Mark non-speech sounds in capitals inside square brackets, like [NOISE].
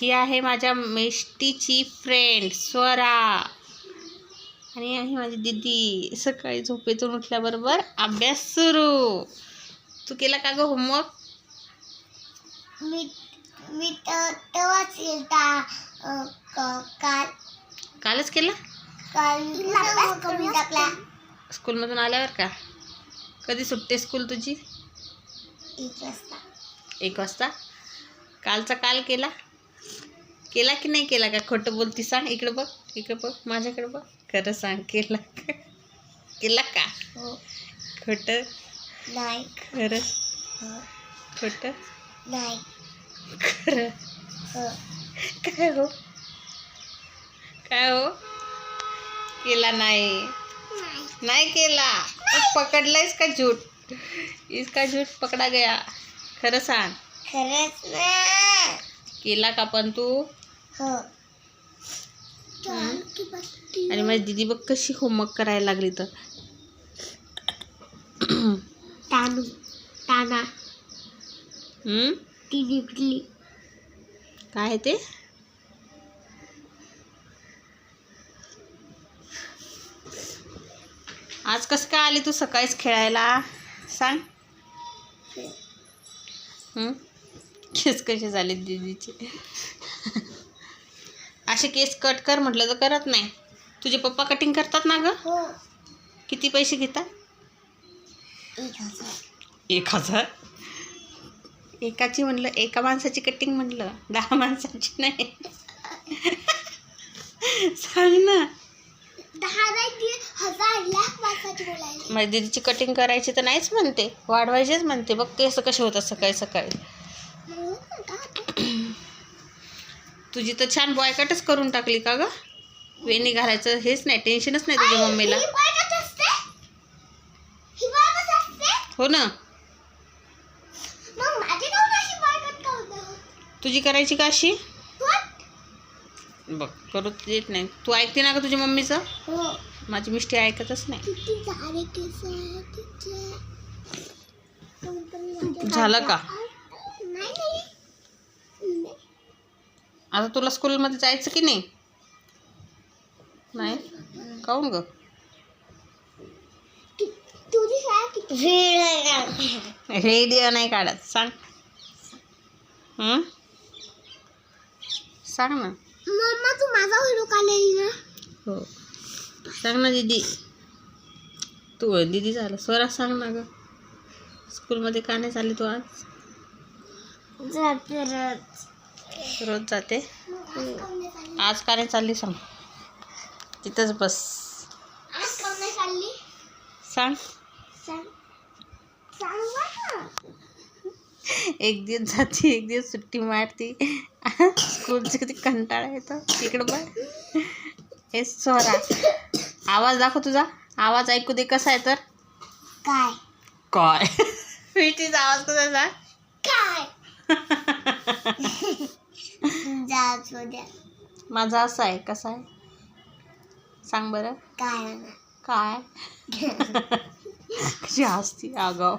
ही आहे माझ्या मेष्टीची फ्रेंड स्वरा. आणि ही माझी दिदी. सकाळी झोपेतून उठल्याबरोबर अभ्यास सुरू. तू केला का ग होमवर्क मी मी तेव्हाच काल. कालच केला? टाकला. स्कूलमधून आल्यावर का? कधी सुटते स्कूल तुझी? एक वाजता. एक वाजता? कालचा काल केला? केला की नाही केला का? खोटं बोलती सांग. इकडे बघ इकडे बघ माझ्याकडे बघ. खरं सांग केला का? केला का? हो. खोटं? नाही. खरं? हो. खोटं? नाही. खरं? हो. काय हो? काय हो? केला नाही. नाही केला. पकडलायस का झूठ? इसका झूठ पकडा गया. खरं सांग. खरंच ना. केला का पण तू? आणि माझी दिदी बघ कशी होमवर्क करायला लागली तर. हं? काय आहे ते? आज कसं काय आली तू सकाळीच खेळायला? सांग. हं? केस कसे झाले दीदीचे? असे केस कट कर म्हटलं तर करत नाही. तुझे पप्पा कटिंग करतात ना ग? हो. किती पैसे घेतात? एक हजार. एक हजार? एकाची म्हणलं एका माणसाची कटिंग म्हणलं दहा माणसाची नाही. सांग ना. माझ्या दिदीची कटिंग करायची तर नाहीच म्हणते. वाढवायचीच म्हणते. बघ केस कसे होतात सकाळी सकाळी. तुझी तर छान बॉयकटच करून टाकली का ग? वेणी घालायचं हेच नाही टेन्शनच नाही तुझ्या मम्मीला. हो ना. तुझी करायची का अशी? बघ करू देत नाही. तू ऐकते ना का तुझ्या मम्मीचं? हो. माझी मिष्टी ऐकतच नाही. झालं का नाही नाही आता तुला स्कूलमध्ये जायचं की नाही? नाही? काहून ग? रेडिओ नाही काढत. सांग. हं? सांग ना. मम्मा तू माझा व्हिडिओ काढलेली ना? हो. सांग ना दीदी. तू दीदी झालं. स्वरा सांग ना ग. स्कूलमध्ये का नाही चालली तू आज? जाते रोज जाते. आज का नाही चालली सांग. तिथंच बस. सांग. सांग सांग ना एक दिवस जाते एक दिवस सुट्टी मारती. स्कूलचं किती कंटाळा येतो. तिकडं बघ. हे स्वरा आवाज दाखव तुझा. आवाज ऐकू दे कसा आहे तर. काय? काय? [LAUGHS] आवाज कसा काय? [LAUGHS] माझा असा आहे कसा आहे? सांग बरं. काय? काय? [LAUGHS] [LAUGHS] कशी हसती आगाव.